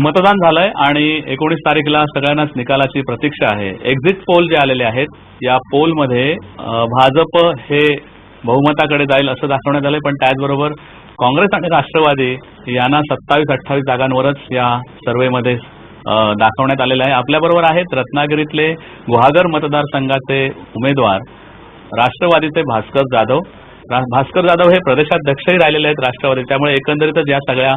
मतदान झालंय आणि एकोणीस तारीखला सगळ्यांनाच निकालाची प्रतीक्षा आहे. एक्झिट पोल जे आलेले आहेत या पोलमध्ये भाजप हे बहुमताकडे जाईल असं दाखवण्यात आलंय पण त्याचबरोबर काँग्रेस आणि राष्ट्रवादी यांना सत्तावीस अठ्ठावीस जागांवरच या सर्व्हेमध्ये दाखवण्यात आलेलं आहे. आपल्याबरोबर आहेत रत्नागिरीतले गुहागर मतदारसंघाचे उमेदवार राष्ट्रवादीचे भास्कर जाधव. भास्कर जाधव हे प्रदेशाध्यक्षही राहिलेले आहेत राष्ट्रवादी त्यामुळे एकंदरीतच या सगळ्या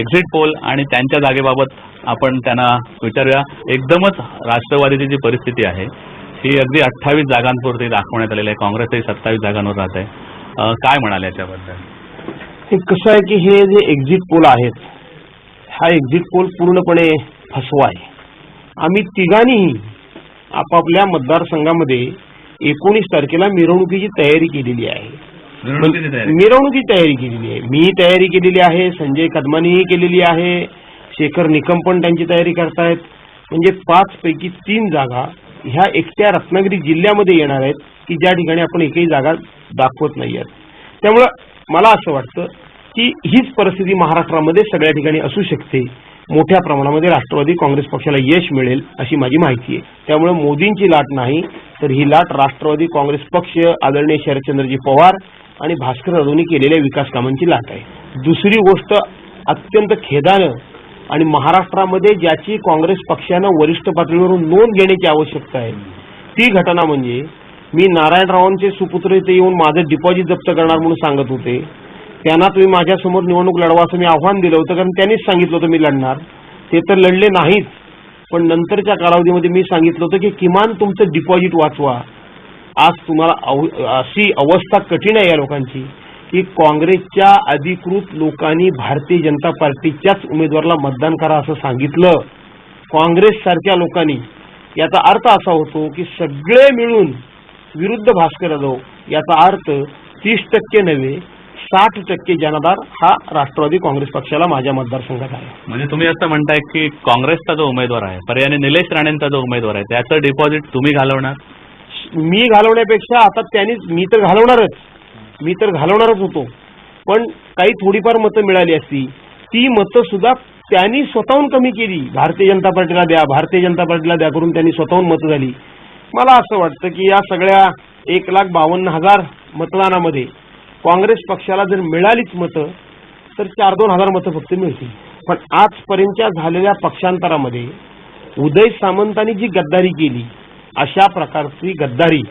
एक्झिट पोल आणि त्यांच्या जागेबाबत आपण त्यांना विचारूया. एकदमच राष्ट्रवादीची जी परिस्थिती आहे ही अगदी अठ्ठावीस जागांपुरती दाखवण्यात आलेली आहे. काँग्रेसही सत्तावीस जागांवर राहत आहे. काय म्हणाले याच्याबद्दल? हे कसं आहे की हे जे एक्झिट पोल आहेत हा एक्झिट पोल पूर्णपणे फसवा आहे. आम्ही तिघांनीही आपापल्या मतदारसंघामध्ये एकोणीस तारखेला मिरवणुकीची तयारी केलेली आहे. मिरवणुकीची तयारी केलेली आहे. मी तयारी केलेली आहे संजय कदमानीही केलेली आहे शेखर निकम पण त्यांची तयारी करतायत. म्हणजे पाच पैकी तीन जागा ह्या एकट्या रत्नागिरी जिल्ह्यामध्ये येणार आहेत की ज्या ठिकाणी आपण एकही जागा दाखवत नाही आहेत. त्यामुळं मला असं वाटतं की हीच परिस्थिती महाराष्ट्रामध्ये सगळ्या ठिकाणी असू शकते. मोठ्या प्रमाणामध्ये राष्ट्रवादी काँग्रेस पक्षाला यश मिळेल अशी माझी माहिती आहे. त्यामुळे मोदींची लाट नाही तर ही लाट राष्ट्रवादी काँग्रेस पक्ष आदरणीय शरदचंद्रजी पवार आणि भास्कर जाधवनी केलेल्या विकास कामांची लाट आहे. दुसरी गोष्ट अत्यंत खेदानं आणि महाराष्ट्रामध्ये ज्याची काँग्रेस पक्षानं वरिष्ठ पातळीवरून नोंद घेण्याची आवश्यकता आहे. ती घटना म्हणजे मी नारायणरावांचे सुपुत्र इथे येऊन माझं डिपॉझिट जप्त करणार म्हणून सांगत होते. त्यांना तुम्ही माझ्यासमोर निवडणूक लढवा असं मी आव्हान दिलं होतं कारण त्यांनीच सांगितलं होतं मी लढणार. ते तर लढले नाहीच पण नंतरच्या कालावधीमध्ये मी सांगितलं होतं की किमान तुमचं डिपॉझिट वाचवा. आज तुम्हाला अशी अवस्था कठीण आहे या लोकांची की काँग्रेसच्या अधिकृत लोकांनी भारतीय जनता पार्टीच्याच उमेदवाराला मतदान करा असं सांगितलं. काँग्रेस सारख्या लोकांनी याचा अर्थ असा होतो की सगळे मिळून विरुद्ध भास्कर जाऊ याचा अर्थ तीस टक्के नव्हे साठ टक्के जनाधार हा राष्ट्रवादी काँग्रेस पक्षाला माझ्या मतदारसंघात आहे. म्हणजे तुम्ही असं म्हणताय की काँग्रेसचा जो उमेदवार आहे पर्यायाने निलेश राणेंचा जो उमेदवार आहे त्याचं डिपॉझिट तुम्ही घालवणार? मी घालवण्यापेक्षा आता त्यांनी मी तर घालवणारच. मी तर घालवणारच होतो. पण काही थोडीफार मतं मिळाली असती. ती मतं सुद्धा त्यांनी स्वतःहून कमी केली. भारतीय जनता पार्टीला द्या भारतीय जनता पार्टीला द्या करून त्यांनी स्वतःहून मतं झाली. मला असं वाटतं की या सगळ्या एक लाख बावन्न हजार मतदानामध्ये काँग्रेस पक्षाला जर मिळालीच मतं तर चार दोन हजार मतं फक्त मिळतील. पण आजपर्यंतच्या झालेल्या पक्षांतरामध्ये उदय सामंतांनी जी गद्दारी केली अशा प्रकारची गद्दारी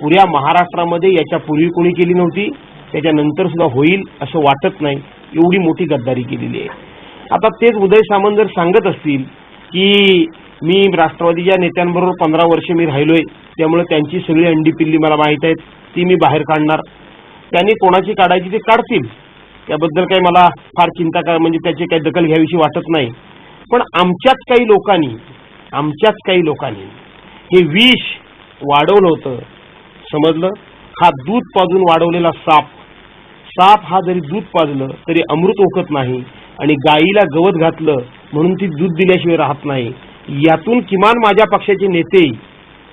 पुऱ्या महाराष्ट्रामध्ये याच्या पूर्वी कोणी केली नव्हती त्याच्यानंतर सुद्धा होईल असं वाटत नाही एवढी मोठी गद्दारी केलेली आहे. आता तेच उदय सामंत जर सांगत असतील की मी राष्ट्रवादीच्या नेत्यांबरोबर पंधरा वर्ष मी राहिलोय त्यामुळे त्यांची सगळी अंडी पिल्ली मला माहीत आहेत ती मी बाहेर काढणार. त्यांनी कोणाची काढायची ते काढतील त्याबद्दल काही मला फार चिंता करा म्हणजे त्याची काही दखल घ्यावीशी वाटत नाही. पण आमच्याच काही लोकांनी आमच्याच काही लोकांनी हे विष वाढवलं होतं. समजलं? हा दूध पाजून वाढवलेला साप. साप हा जरी दूध पाजलं तरी अमृत ओकत नाही आणि गाईला गवत घातलं म्हणून ती दूध दिल्याशिवाय राहत नाही. यातून किमान माझ्या पक्षाचे नेते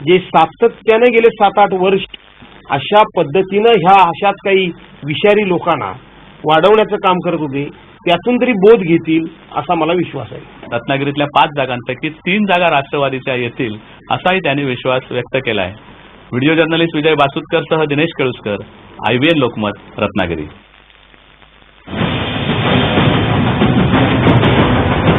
जे सातत्याने गेले सात आठ वर्ष अशा पद्धतीनं ह्या अशाच काही विषारी लोकांना वाढवण्याचं काम करत होते. त्यातून तरी बोध घेतील असा मला विश्वास आहे. रत्नागिरीतल्या पाच जागांपैकी तीन जागा राष्ट्रवादीच्या येतील असाही त्यांनी विश्वास व्यक्त केला आहे व्हिडिओ जर्नलिस्ट विजय बासुतकर सह दिनेश केळुसकर आयबीएन लोकमत रत्नागिरी.